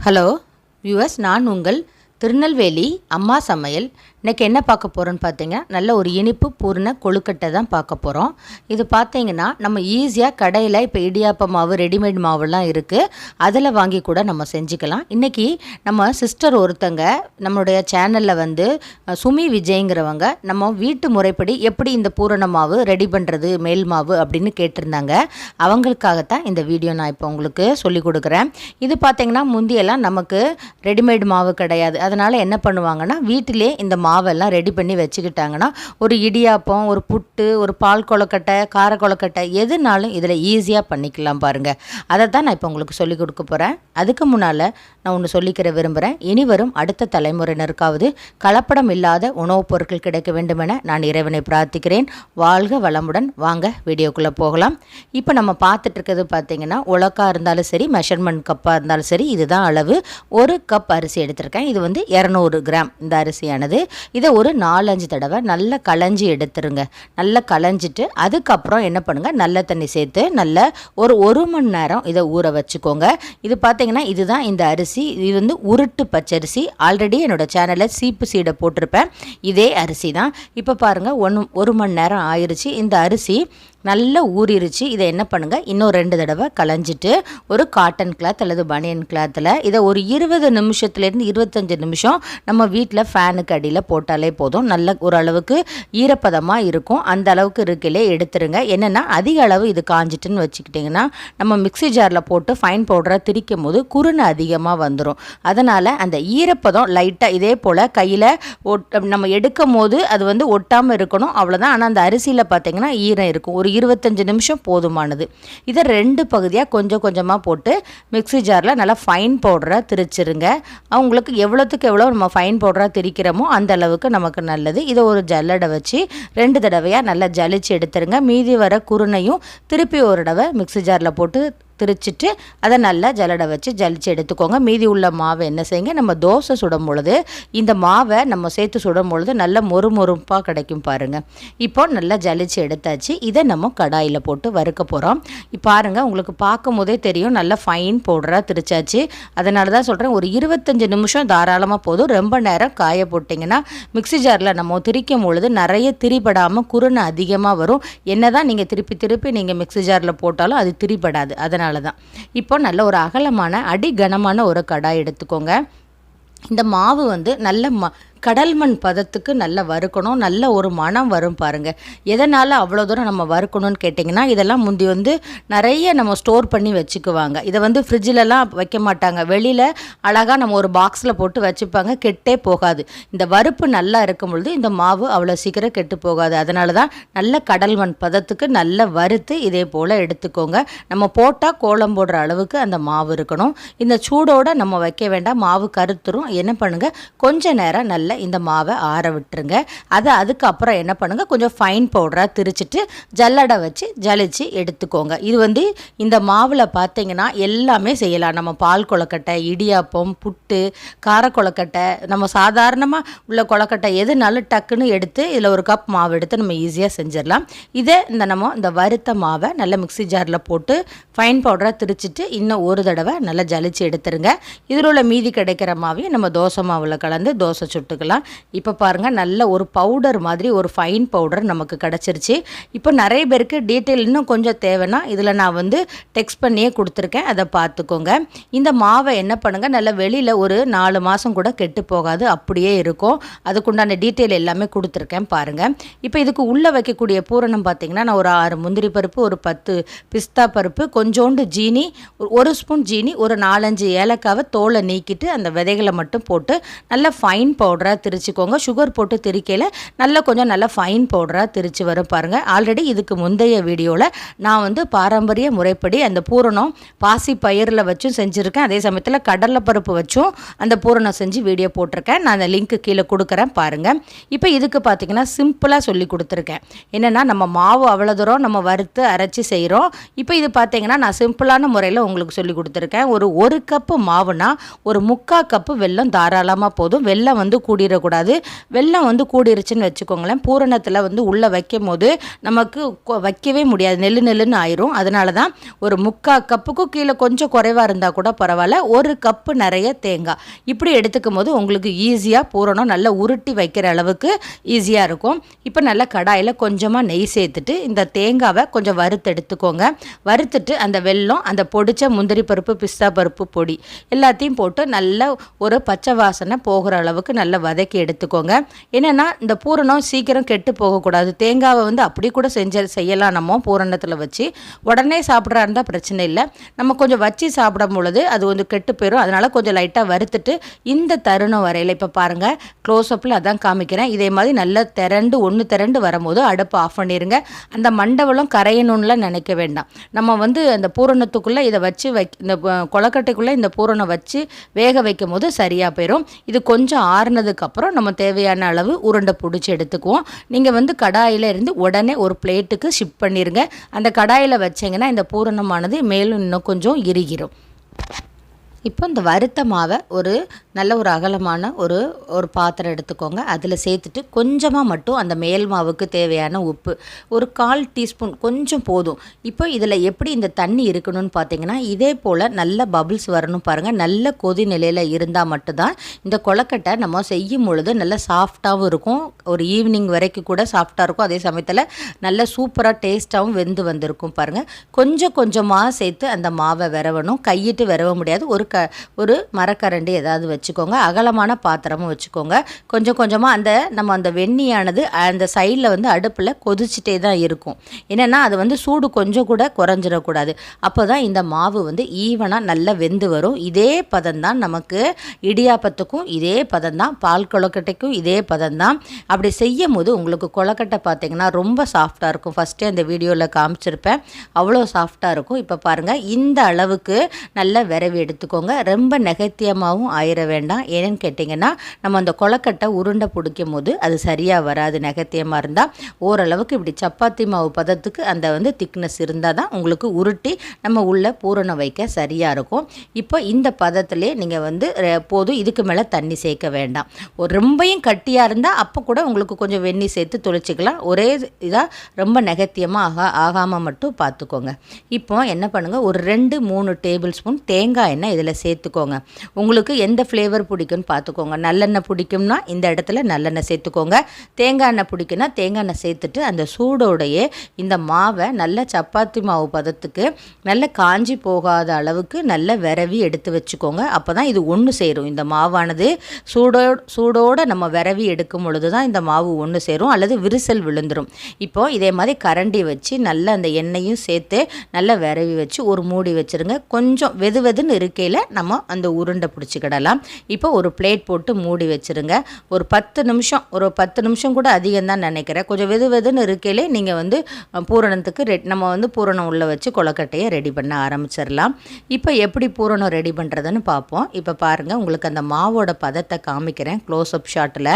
Hello viewers நான் உங்கள் திருநெல்வேலி அம்மா சமையல் இன்றைக்கி என்ன பார்க்க போகிறோன்னு பார்த்தீங்க? நல்ல ஒரு இனிப்பு பூர்ண கொழுக்கட்டை தான் பார்க்க போகிறோம் இது பார்த்தீங்கன்னா நம்ம ஈஸியாக கடையில் இப்போ இடியாப்ப மாவு ரெடிமேட் மாவுலாம் இருக்குது அதில் வாங்கி கூட நம்ம செஞ்சுக்கலாம். இன்றைக்கி நம்ம சிஸ்டர் ஒருத்தங்க நம்மளுடைய சேனலில் வந்து சுமி விஜய்ங்கிறவங்க நம்ம வீட்டு முறைப்படி எப்படி இந்த பூரண மாவு ரெடி பண்ணுறது மேல் மாவு அப்படின்னு கேட்டிருந்தாங்க. அவங்களுக்காகத்தான் இந்த வீடியோ நான் இப்போ உங்களுக்கு சொல்லி கொடுக்குறேன். இது பார்த்தீங்கன்னா முந்தியெல்லாம் நமக்கு ரெடிமேட் மாவு கிடையாது. அதனால் என்ன பண்ணுவாங்கன்னா வீட்டிலே இந்த மாவு மாவெல்லாம் ரெடி பண்ணி வச்சுக்கிட்டாங்கன்னா ஒரு இடியாப்பம் ஒரு புட்டு ஒரு பால் கொலக்கட்டை கார கொழுக்கட்டை எதுனாலும் இதில் ஈஸியாக பண்ணிக்கலாம் பாருங்கள் அதை தான் நான் இப்போ உங்களுக்கு சொல்லிக் கொடுக்க போகிறேன் அதுக்கு முன்னால் நான் ஒன்று சொல்லிக்கிற விரும்புகிறேன் இனி வரும் அடுத்த தலைமுறையினருக்காவது கலப்படம் இல்லாத உணவுப் பொருட்கள் கிடைக்க வேண்டுமென நான் இறைவனை பிரார்த்திக்கிறேன். வாழ்க வளமுடன். வாங்க வீடியோக்குள்ளே போகலாம். இப்போ நம்ம பார்த்துட்டு இருக்கிறது பார்த்தீங்கன்னா இருந்தாலும் சரி மெஷர்மெண்ட் கப்பாக இருந்தாலும் சரி இதுதான் அளவு. ஒரு கப் அரிசி எடுத்திருக்கேன். இது வந்து இரநூறு கிராம் இந்த அரிசியானது. இதை ஒரு நாலஞ்சு தடவை நல்லா களைஞ்சி எடுத்துருங்க. நல்லா களைஞ்சிட்டு அதுக்கப்புறம் என்ன பண்ணுங்கள் நல்ல தண்ணி சேர்த்து நல்ல ஒரு ஒரு மணி நேரம் இதை ஊற வச்சுக்கோங்க. இது பார்த்தீங்கன்னா இதுதான் இந்த அரிசி இது வந்து உருட்டு பச்சரிசி. ஆல்ரெடி என்னோட சேனலில் சீப்பு சீடை போட்டிருப்பேன். இதே அரிசி தான் இப்போ பாருங்கள் ஒன்று ஒரு மணி நேரம் ஆயிடுச்சு இந்த அரிசி நல்லா ஊறிடுச்சு இதை என்ன பண்ணுங்கள் இன்னும் ரெண்டு தடவை களைஞ்சிட்டு ஒரு காட்டன் கிளாத் அல்லது பனியன் கிளாத்தில் இதை ஒரு இருபது நிமிஷத்துலேருந்து இருபத்தஞ்சி நிமிஷம் நம்ம வீட்டில் ஃபேனுக்கு அடியில் போட்டாலே போதும். நல்ல ஓரளவுக்கு ஈரப்பதமாக இருக்கும். அந்த அளவுக்கு இருக்கையிலே எடுத்துருங்க. என்னென்னா அதிக அளவு இது காஞ்சிட்டுன்னு வச்சுக்கிட்டிங்கன்னா நம்ம மிக்ஸி ஜாரில் போட்டு ஃபைன் பவுடரை திரிக்கும் போது குருணை அதிகமாக வந்துடும் அதனால் அந்த ஈரப்பதம் லைட்டாக இதே போல் கையில் ஒட் நம்ம எடுக்கும் போது அது வந்து ஒட்டாமல் இருக்கணும். அவ்வளோதான் ஆனால் அந்த அரிசியில் பார்த்தீங்கன்னா ஈரம் இருக்கும். ஒரு இருபத்தஞ்சு நிமிஷம் போதுமானது. இதை ரெண்டு பகுதியாக கொஞ்சம் கொஞ்சமாக போட்டு மிக்ஸி ஜாரில் நல்லா ஃபைன் பவுடராக திரிச்சிருங்க. அவங்களுக்கு எவ்வளோத்துக்கு எவ்வளோ நம்ம ஃபைன் பவுடராக திரிக்கிறோமோ அந்த அளவுக்கு நமக்கு நல்லது. இதை ஒரு ஜல்லடை வச்சு ரெண்டு தடவையாக நல்லா ஜலிச்சு எடுத்துருங்க. மீதி வர குருணையும் திருப்பி ஒரு தடவை மிக்ஸி ஜாரில் போட்டு திரிச்சிட்டு அதை நல்லா ஜலட வச்சு ஜலிச்சு எடுத்துக்கோங்க. மீதி உள்ள மாவை என்ன செய்யுங்க? நம்ம தோசை சுடும் பொழுது இந்த மாவை நம்ம சேர்த்து சுடும் பொழுது நல்ல மொறு மொறுப்பாக கிடைக்கும் பாருங்கள் இப்போ நல்லா ஜலிச்சு எடுத்தாச்சு. இதை நம்ம கடாயில் போட்டு வறுக்க போகிறோம் பாருங்கள் உங்களுக்கு பார்க்கும் போதே தெரியும். நல்லா ஃபைன் பவுடராக திரிச்சாச்சு. அதனால தான் சொல்கிறேன் ஒரு இருபத்தஞ்சி நிமிஷம் தாராளமாக போதும். ரொம்ப நேரம் காய போட்டிங்கன்னா மிக்ஸி ஜாரில் நம்ம திரிக்கும் பொழுது நிறைய திரிபடாமல் குருணை அதிகமாக வரும். என்ன தான் நீங்கள் திருப்பி திருப்பி நீங்கள் மிக்ஸி ஜாரில் போட்டாலும் அது திரிபடாது. அதனால் தான் இப்போ நல்ல ஒரு அகலமான அடி கனமான ஒரு கடாய் எடுத்துக்கோங்க. இந்த மாவு வந்து நல்ல ம கடல் மண் பதத்துக்கு நல்லா வறுக்கணும் நல்ல ஒரு மனம் வரும் பாருங்கள் எதனால் அவ்வளோ தூரம் நம்ம வறுக்கணும்னு கேட்டிங்கன்னா இதெல்லாம் முந்தி வந்து நிறைய நம்ம ஸ்டோர் பண்ணி வச்சுக்குவாங்க. இதை வந்து ஃப்ரிட்ஜிலலாம் வைக்க மாட்டாங்க. வெளியில் அழகாக நம்ம ஒரு பாக்ஸில் போட்டு வச்சுப்பாங்க கெட்டே போகாது. இந்த வறுப்பு நல்லா இருக்கும் பொழுது இந்த மாவு அவ்வளோ சீக்கிரம் கெட்டு போகாது. அதனால தான் நல்ல கடல் மண் பதத்துக்கு நல்லா வறுத்து இதே போல் எடுத்துக்கோங்க. நம்ம போட்டால் கோலம் போடுற அளவுக்கு அந்த மாவு இருக்கணும். இந்த சூடோடு நம்ம வைக்க வேண்டாம். மாவு கருத்துரும். என்ன பண்ணுங்கள் கொஞ்ச நேரம் நல்லா இந்த மாவை ஆற விட்டுருங்க. அதை அதுக்கப்புறம் என்ன பண்ணுங்கள் கொஞ்சம் ஃபைன் பவுடராக திரிச்சிட்டு ஜல்லடை வச்சு ஜலிச்சு எடுத்துக்கோங்க. இது வந்து இந்த மாவில் பார்த்தீங்கன்னா எல்லாமே செய்யலாம். நம்ம பால் கொலக்கட்டை இடியாப்பம் புட்டு கார கொலக்கட்டை நம்ம சாதாரணமாக உள்ள கொழுக்கட்டை எதுனாலும் டக்குன்னு எடுத்து இதில் ஒரு கப் மாவு எடுத்து நம்ம ஈஸியாக செஞ்சிடலாம். இதே இந்த நம்ம இந்த வறுத்த மாவை நல்லா மிக்ஸி ஜாரில் போட்டு ஃபைன் பவுடராக திரிச்சிட்டு இன்னும் ஒரு தடவை நல்லா ஜலிச்சு எடுத்துருங்க. இதில் உள்ள மீதி கிடைக்கிற மாவையும் நம்ம தோசை மாவில் கலந்து தோசை சுட்டுக்கலாம் இப்போ பாருங்கள் நல்ல ஒரு பவுடர் மாதிரி ஒரு ஃபைன் பவுடர் நமக்கு கிடச்சிருச்சு. இப்போ நிறைய பேருக்கு டீட்டெயில் இன்னும் கொஞ்சம் தேவைன்னா இதில் நான் வந்து டெக்ஸ்ட் பண்ணியே கொடுத்துருக்கேன். அதை பார்த்துக்கோங்க. இந்த மாவை என்ன பண்ணுங்கள் நல்லா வெளியில் ஒரு நாலு மாதம் கூட கெட்டு போகாது அப்படியே இருக்கும். அதுக்குண்டான டீட்டெயில் எல்லாமே கொடுத்துருக்கேன் பாருங்கள் இப்போ இதுக்கு உள்ளே வைக்கக்கூடிய பூரணம் பார்த்தீங்கன்னா நான் ஒரு ஆறு முந்திரி பருப்பு ஒரு பத்து பிஸ்தா பருப்பு கொஞ்சோண்டு ஜீனி ஒரு- ஒரு ஸ்பூன் ஜீனி ஒரு நாலஞ்சு ஏலக்காவை தோலை நீக்கிட்டு அந்த விதைகளை மட்டும் போட்டு நல்லா ஃபைன் பவுடராக திரிச்சுக்கோங்க. சுகர் போட்டு திரிக்கையில் நல்லா கொஞ்சம் நல்லா ஃபைன் பவுடராக திரிச்சு வரும் பாருங்கள் ஆல்ரெடி இதுக்கு முந்தைய வீடியோவில் நான் வந்து பாரம்பரிய முறைப்படி அந்த பூரணம் பாசி பயிரில் வச்சும் செஞ்சுருக்கேன். அதே சமயத்தில் கடலைப்பருப்பு வச்சும் அந்த பூரணம் செஞ்சு வீடியோ போட்டிருக்கேன். நான் அந்த லிங்க்கு கீழே கொடுக்குறேன் பாருங்கள் இப்போ இதுக்கு பார்த்தீங்கன்னா சிம்பிளாக சொல்லி கொடுத்துருக்கேன். என்னென்னா நம்ம மாவு அவ்வளோ தூரம் நம்ம வறுத்து அரைச்சி செய்கிறோம் இப்போ இது பார்த்தீங்கன்னா நான் சிம்பிளான முறையில் உங்களுக்கு சொல்லி கொடுத்துருக்கேன். ஒரு ஒரு கப்பு மாவுனா ஒரு முக்கால் கப்பு வெல்லம் தாராளமாக போதும். வெள்ளம் வந்து கூடி கூடிடக்கூடாது. வெள்ளம் வந்து கூடிருச்சுன்னு வச்சுக்கோங்களேன். பூரணத்தில் வந்து உள்ளே வைக்கும் போது நமக்கு வைக்கவே முடியாது. நெல்லு நெல்லுன்னு ஆயிரும். அதனால தான் ஒரு முக்கால் கப்புக்கும் கீழே கொஞ்சம் குறைவாக இருந்தால் கூட பரவாயில்ல. ஒரு கப்பு நிறைய தேங்காய். இப்படி எடுத்துக்கும் போது உங்களுக்கு ஈஸியாக பூரணம் நல்லா உருட்டி வைக்கிற அளவுக்கு ஈஸியாக இருக்கும். இப்போ நல்லா கடாயில் கொஞ்சமாக நெய் சேர்த்துட்டு இந்த தேங்காவை கொஞ்சம் வறுத்து எடுத்துக்கோங்க. வறுத்துட்டு அந்த வெல்லம் அந்த பொடிச்ச முந்திரி பருப்பு பிஸ்தா பருப்பு பொடி எல்லாத்தையும் போட்டு நல்லா ஒரு பச்சை வாசனை போகிற அளவுக்கு நல்லா வதக்கி எடுத்துக்கோங்க. என்னென்னா இந்த பூரணம் சீக்கிரம் கெட்டு போகக்கூடாது. தேங்காவை வந்து அப்படி கூட செஞ்ச செய்யலாம் நம்ம பூரணத்தில் வச்சு. உடனே சாப்பிட்றா இருந்தால் பிரச்சனை இல்லை. நம்ம கொஞ்சம் வச்சு சாப்பிடும் பொழுது அது வந்து கெட்டு போயிடும் அதனால் கொஞ்சம் லைட்டாக வறுத்துட்டு இந்த தருணம் வரையில் இப்போ பாருங்கள் க்ளோஸ்அப்பில் அதான் காமிக்கிறேன். இதே மாதிரி நல்லா திரண்டு ஒன்று திரண்டு வரும்போது அடுப்பு ஆஃப் பண்ணிடுங்க அந்த மண்டபலம் கரையணும்லாம் நினைக்க வேண்டாம். நம்ம வந்து அந்த பூரணத்துக்குள்ளே இதை வச்சு வை இந்த கொலக்கட்டைக்குள்ளே இந்த பூரணம் வச்சு வேக வைக்கும் போது சரியாக போயிடும் இது கொஞ்சம் ஆறுனது ஆறுனதுக்கப்புறம் நம்ம தேவையான அளவு உருண்டை பிடிச்சி எடுத்துக்குவோம். நீங்கள் வந்து கடாயில் இருந்து உடனே ஒரு பிளேட்டுக்கு ஷிஃப்ட் பண்ணிடுங்க அந்த கடாயில் வச்சிங்கன்னா இந்த பூரணமானது மேலும் இன்னும் கொஞ்சம் இறுகிரும். இப்போ இந்த வறுத்த மாவை ஒரு நல்ல ஒரு அகலமான ஒரு ஒரு பாத்திரம் எடுத்துக்கோங்க. அதில் சேர்த்துட்டு கொஞ்சமாக மட்டும் அந்த மேல் மாவுக்கு தேவையான உப்பு. ஒரு கால் டீஸ்பூன் கொஞ்சம் போதும். இப்போ இதில் எப்படி இந்த தண்ணி இருக்கணும்னு பார்த்தீங்கன்னா இதே போல் நல்ல பபிள்ஸ் வரணும் பாருங்கள் நல்ல கொதி நிலையில் இருந்தால் மட்டும்தான் இந்த கொலக்கட்டை நம்ம செய்யும் பொழுது நல்ல சாஃப்டாகவும் இருக்கும். ஒரு ஈவினிங் வரைக்கும் கூட சாஃப்டாக இருக்கும். அதே சமயத்தில் நல்ல சூப்பராக டேஸ்ட்டாகவும் வெந்து வந்திருக்கும் பாருங்கள் கொஞ்சம் கொஞ்சமாக சேர்த்து அந்த மாவை விரவணும். கையிட்டு விரவ முடியாது. ஒரு க ஒரு மரக்கரண்டி ஏதாவது வச்சுக்கோங்க. அகலமான பாத்திரமும் வச்சுக்கோங்க. கொஞ்சம் கொஞ்சமாக அந்த நம்ம அந்த வெந்நியானது அந்த சைடில் வந்து அடுப்பில் கொதிச்சுட்டே தான் இருக்கும். என்னென்னா அது வந்து சூடு கொஞ்சம் கூட குறைஞ்சிடக்கூடாது. அப்போ தான் இந்த மாவு வந்து ஈவனாக நல்லா வெந்து வரும். இதே பதம் தான் நமக்கு இடியாப்பத்துக்கும் இதே பதம் தான் பால் கொழக்கட்டைக்கும் இதே பதம் தான் அப்படி செய்யும் போது உங்களுக்கு கொலக்கட்டை பார்த்தீங்கன்னா ரொம்ப சாஃப்டாக இருக்கும். ஃபஸ்ட்டே அந்த வீடியோவில் காமிச்சிருப்பேன். அவ்வளோ சாஃப்டாக இருக்கும். இப்போ பாருங்கள் இந்த அளவுக்கு நல்லா விரவி எடுத்துக்கோங்க. ரொம்ப நெகத்தியமாகவும் ஆயிட வேண்டாம். ஏன்னு கேட்டிங்கன்னா நம்ம அந்த கொலக்கட்டை உருண்டை பிடிக்கும் போது அது சரியாக வராது நெகத்தியமாக இருந்தால் ஓரளவுக்கு இப்படி சப்பாத்தி மாவு பதத்துக்கு அந்த வந்து திக்னஸ் இருந்தால் தான் உங்களுக்கு உருட்டி நம்ம உள்ளே பூரணம் வைக்க சரியாக இருக்கும். இப்போ இந்த பதத்திலே நீங்கள் வந்து போதும் இதுக்கு மேலே தண்ணி சேர்க்க வேண்டாம். ஒரு ரொம்பையும் கட்டியாக இருந்தால் அப்போ கூட உங்களுக்கு கொஞ்சம் வெந்நீர் சேர்த்து தொளிச்சிக்கலாம். ஒரே இதாக ரொம்ப நெகத்தியமாக ஆகா ஆகாமல் மட்டும் பார்த்துக்கோங்க இப்போ என்ன பண்ணுங்கள் ஒரு ரெண்டு மூணு டேபிள் ஸ்பூன் தேங்காய் எண்ணெய் இதில் இதில் சேர்த்துக்கோங்க. உங்களுக்கு எந்த ஃப்ளேவர் பிடிக்கும்னு பார்த்துக்கோங்க. நல்லெண்ணெய் பிடிக்கும்னா இந்த இடத்துல நல்லெண்ணெய் சேர்த்துக்கோங்க. தேங்காய் எண்ணெய் பிடிக்குன்னா தேங்காய் எண்ணெய் சேர்த்துட்டு அந்த சூடோடையே இந்த மாவை நல்ல சப்பாத்தி மாவு பதத்துக்கு நல்ல காஞ்சி போகாத அளவுக்கு நல்ல விரவி எடுத்து வச்சுக்கோங்க. அப்போ தான் இது ஒன்று சேரும். இந்த மாவானது சூடோ சூடோடு நம்ம விரவி எடுக்கும் பொழுது தான் இந்த மாவு ஒன்று சேரும். அல்லது விரிசல் விழுந்துடும் இப்போது இதே மாதிரி கரண்டி வச்சு நல்ல அந்த எண்ணெயும் சேர்த்து நல்லா விரவி வச்சு ஒரு மூடி வச்சுருங்க. கொஞ்சம் வெது வெதுன்னு இருக்கையில் நம்ம அந்த உருண்டை பிடிச்சிக்கிடலாம். இப்போ ஒரு பிளேட் போட்டு மூடி வச்சுருங்க. ஒரு பத்து நிமிஷம் ஒரு பத்து நிமிஷம் கூட அதிகம் தான் நினைக்கிறேன். கொஞ்சம் வெது வெதுன்னு இருக்கையிலே நீங்கள் வந்து பூரணத்துக்கு ரெட் நம்ம வந்து பூரணம் உள்ளே வச்சு கொலக்கட்டையை ரெடி பண்ண ஆரம்பிச்சிடலாம். இப்போ எப்படி பூரணம் ரெடி பண்ணுறதுன்னு பார்ப்போம். இப்போ பாருங்கள் உங்களுக்கு அந்த மாவோட பதத்தை காமிக்கிறேன். க்ளோஸ் அப் ஷாட்டில்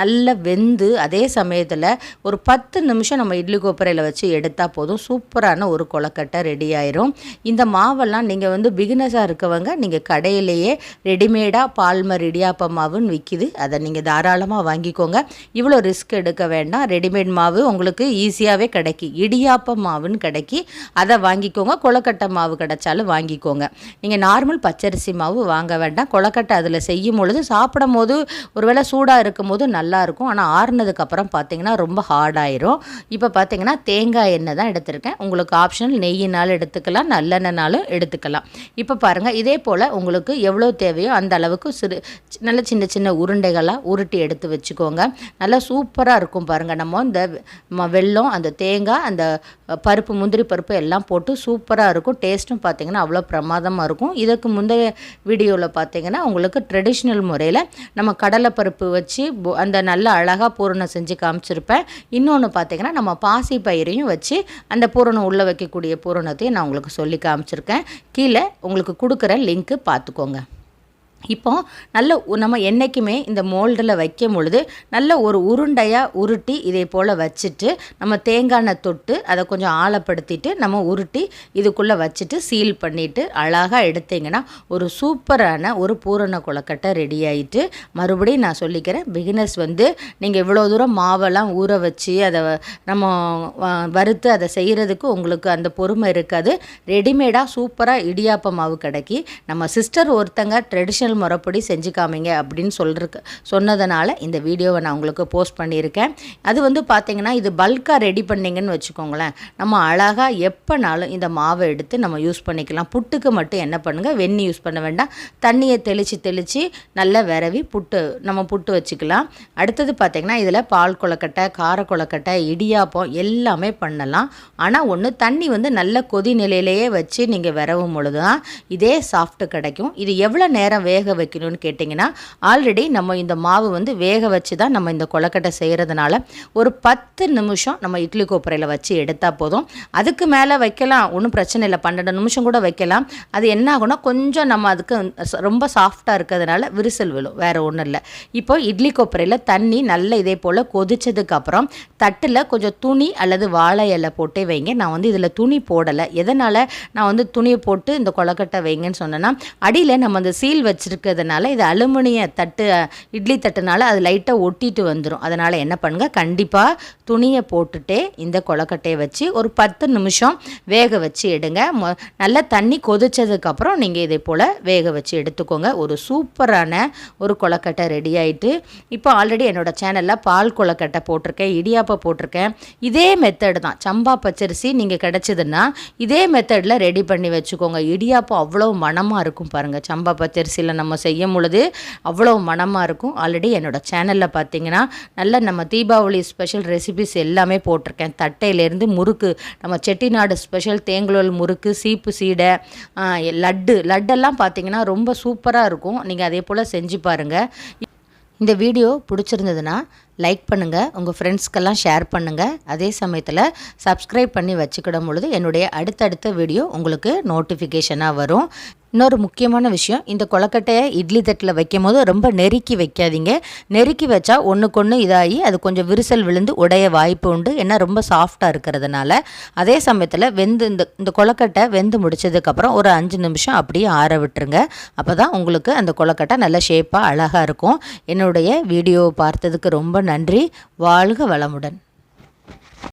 நல்லா வெந்து அதே சமயத்தில் ஒரு பத்து நிமிஷம் நம்ம இட்லி கோப்பரையில் வச்சு எடுத்தால் போதும். சூப்பரான ஒரு கொலக்கட்டை ரெடி ஆயிரும். இந்த மாவெல்லாம் நீங்கள் வந்து பிகினஸாக இருக்கவங்க நீங்கள் கடையிலேயே ரெடிமேடாக பால்மர் இடியாப்ப மாவுன்னு விற்கிது அதை நீங்கள் தாராளமாக வாங்கிக்கோங்க. இவ்வளோ ரிஸ்க் எடுக்க வேண்டாம். ரெடிமேட் மாவு உங்களுக்கு ஈஸியாகவே கிடைக்கி. இடியாப்ப மாவுன்னு கிடைக்கி. அதை வாங்கிக்கோங்க. கொலக்கட்டை மாவு கிடைச்சாலும் வாங்கிக்கோங்க. நீங்கள் நார்மல் பச்சரிசி மாவு வாங்க வேண்டாம். கொலக்கட்டை அதில் செய்யும் பொழுது சாப்பிடும் போது ஒருவேளை சூடாக இருக்கும். போது நல்லாயிருக்கும் ஆனால் ஆறுனதுக்கப்புறம் பார்த்தீங்கன்னா ரொம்ப ஹார்டாயிரும் இப்போ பார்த்தீங்கன்னா தேங்காய் எண்ணெய் தான் எடுத்திருக்கேன். உங்களுக்கு ஆப்ஷனல் நெய்யினாலும் எடுத்துக்கலாம். நல்லெண்ணெய்னாலும் எடுத்துக்கலாம். இப்போ பாருங்கள் இதே போல் உங்களுக்கு எவ்வளோ தேவையோ அந்த அளவுக்கு சிறு நல்ல சின்ன சின்ன உருண்டைகளாக உருட்டி எடுத்து வச்சுக்கோங்க. நல்லா சூப்பராக இருக்கும் பாருங்கள் நம்ம இந்த வெள்ளம் அந்த தேங்காய் அந்த பருப்பு முந்திரி பருப்பு எல்லாம் போட்டு சூப்பராக இருக்கும். டேஸ்ட்டும் பார்த்திங்கன்னா அவ்வளோ பிரமாதமாக இருக்கும். இதுக்கு முந்தைய வீடியோவில் பார்த்திங்கன்னா உங்களுக்கு ட்ரெடிஷ்னல் முறையில் நம்ம கடலை பருப்பு வச்சு அந்த நல்ல அழகாக பூரணம் செஞ்சு காமிச்சிருப்பேன். இன்னொன்று பார்த்தீங்கன்னா நம்ம பாசி பயிரையும் வச்சு அந்த பூரணம் உள்ளே வைக்கக்கூடிய பூரணத்தையும் நான் உங்களுக்கு சொல்லி காமிச்சிருக்கேன். கீழே உங்களுக்கு கொடுக்குற லிங்க் பார்த்துக்கோங்க. இப்போ நல்ல நம்ம என்றைக்குமே இந்த மோல்டில் வைக்கும் பொழுது நல்ல ஒரு உருண்டையாக உருட்டி இதே போல் வச்சுட்டு நம்ம தேங்காய் எண்ணெய் தொட்டு அதை கொஞ்சம் ஆழப்படுத்திட்டு நம்ம உருட்டி இதுக்குள்ளே வச்சுட்டு சீல் பண்ணிவிட்டு அழகாக எடுத்தீங்கன்னா ஒரு சூப்பரான ஒரு பூரண கொழக்கட்டை ரெடி ஆகிட்டு மறுபடியும் நான் சொல்லிக்கிறேன் பிகினர்ஸ் வந்து நீங்கள் இவ்வளோ தூரம் மாவெல்லாம் ஊற வச்சு அதை நம்ம வ- வறுத்து அதை செய்கிறதுக்கு உங்களுக்கு அந்த பொறுமை இருக்காது. ரெடிமேடாக சூப்பராக இடியாப்ப மாவு கிடைக்கி. நம்ம சிஸ்டர் ஒருத்தங்க ட்ரெடிஷ்னல் முறைப்படி செஞ்சு காமிங்க அப்படின்னு சொல்கிறக்கு சொன்னதுனால இந்த வீடியோவை நான் உங்களுக்கு போஸ்ட் பண்ணியிருக்கேன். அது வந்து பார்த்தீங்கன்னா இது பல்காக ரெடி பண்ணீங்கன்னு வச்சுக்கோங்களேன். நம்ம அழகாக எப்போனாலும் இந்த மாவை எடுத்து நம்ம யூஸ் பண்ணிக்கலாம். புட்டுக்கு மட்டும் என்ன பண்ணுங்கள் வெந்நி யூஸ் பண்ண வேண்டாம். தண்ணியை தெளித்து தெளித்து நல்லா விரவி புட்டு நம்ம புட்டு வச்சுக்கலாம். அடுத்தது பார்த்தீங்கன்னா இதில் பால் கொலக்கட்டை கார கொழுக்கட்டை இடியாப்பம் எல்லாமே பண்ணலாம். ஆனால் ஒன்று தண்ணி வந்து நல்ல கொதி நிலையிலேயே வச்சு நீங்கள் விரவும் பொழுது தான் இதே சாஃப்ட்டு கிடைக்கும். இது எவ்வளோ நேரம் வேக வைக்கணும்னு கேட்டிங்கன்னா ஆல்ரெடி நம்ம இந்த மாவு வந்து வேக வச்சு தான் நம்ம இந்த கொலக்கட்டை செய்கிறதுனால ஒரு பத்து நிமிஷம் நம்ம இட்லி கோப்பரையில் வச்சு எடுத்தால் போதும். அதுக்கு மேலே வைக்கலாம் ஒன்றும் பிரச்சனை இல்லை. பன்னெண்டு நிமிஷம் கூட வைக்கலாம். அது என்ன ஆகும்னா கொஞ்சம் நம்ம அதுக்கு ரொம்ப சாஃப்டாக இருக்கிறதுனால விரிசல் விழும். வேறு ஒன்றும் இல்லை. இப்போ இட்லி கொப்பரையில் தண்ணி நல்ல இதே போல் கொதிச்சதுக்கப்புறம் தட்டில் கொஞ்சம் துணி அல்லது வாழை இலை போட்டே வைங்க. நான் வந்து இதில் துணி போடலை. எதனால் நான் வந்து துணியை போட்டு இந்த கொழக்கட்டை வைங்கன்னு சொன்னேன்னா அடியில் நம்ம அந்த சீல் வச்சுருக்கிறதுனால இது அலுமினிய தட்டு இட்லி தட்டுனால அது லைட்டாக ஒட்டிட்டு வந்துடும் அதனால் என்ன பண்ணுங்கள் கண்டிப்பாக துணியை போட்டுட்டே இந்த கொலக்கட்டையை வச்சு ஒரு பத்து நிமிஷம் வேக வச்சு எடுங்க. மொ நல்லா தண்ணி கொதிச்சதுக்கப்புறம் நீங்கள் இதே போல் வேக வச்சு எடுத்துக்கோங்க. ஒரு சூப்பரான ஒரு கொழக்கட்டை ரெடி ஆகிட்டு இப்போ ஆல்ரெடி என்னோடய சேனலில் பால் கொலக்கட்டை போட்டிருக்கேன் இடியாப்பம் போட்டிருக்கேன். இதே மெத்தடு தான். சம்பா பச்சரிசி நீங்கள் கிடச்சிதுன்னா இதே மெத்தடில் ரெடி பண்ணி வச்சுக்கோங்க. இடியாப்பம் அவ்வளோ மனமாக இருக்கும் பாருங்கள் சம்பா பச்சரிசியில் நம்ம செய்யும் பொழுது அவ்வளோ மனமாக இருக்கும். ஆல்ரெடி என்னோட சேனலில் பார்த்தீங்கன்னா நல்ல நம்ம தீபாவளி ஸ்பெஷல் ரெசிபிஸ் எல்லாமே போட்டிருக்கேன். தட்டையிலேருந்து முறுக்கு நம்ம செட்டிநாடு ஸ்பெஷல் தேங்குழல் முறுக்கு சீப்பு சீடை லட்டு லட்டெல்லாம் பார்த்தீங்கன்னா ரொம்ப சூப்பராக இருக்கும். நீங்கள் அதே போல் செஞ்சு பாருங்கள் இந்த வீடியோ பிடிச்சிருந்ததுன்னா லைக் பண்ணுங்கள் உங்கள் ஃப்ரெண்ட்ஸ்க்கெல்லாம் ஷேர் பண்ணுங்கள் அதே சமயத்தில் சப்ஸ்கிரைப் பண்ணி வச்சுக்கிடும் பொழுது என்னுடைய அடுத்தடுத்த வீடியோ உங்களுக்கு நோட்டிஃபிகேஷனாக வரும். இன்னொரு முக்கியமான விஷயம் இந்த கொலக்கட்டையை இட்லி தட்டில் வைக்கும் போது ரொம்ப நெருக்கி வைக்காதீங்க. நெருக்கி வச்சா ஒன்றுக்கு ஒன்று இதாகி அது கொஞ்சம் விரிசல் விழுந்து உடைய வாய்ப்பு உண்டு. ஏன்னா ரொம்ப சாஃப்டாக இருக்கிறதுனால. அதே சமயத்தில் வெந்து இந்த இந்த கொலக்கட்டை வெந்து முடிச்சதுக்கப்புறம் ஒரு அஞ்சு நிமிஷம் அப்படியே ஆற விட்டுருங்க. அப்போ தான் உங்களுக்கு அந்த கொலக்கட்டை நல்ல ஷேப்பாக அழகாக இருக்கும். என்னுடைய வீடியோவை பார்த்ததுக்கு ரொம்ப நன்றி. வாழ்க வளமுடன்.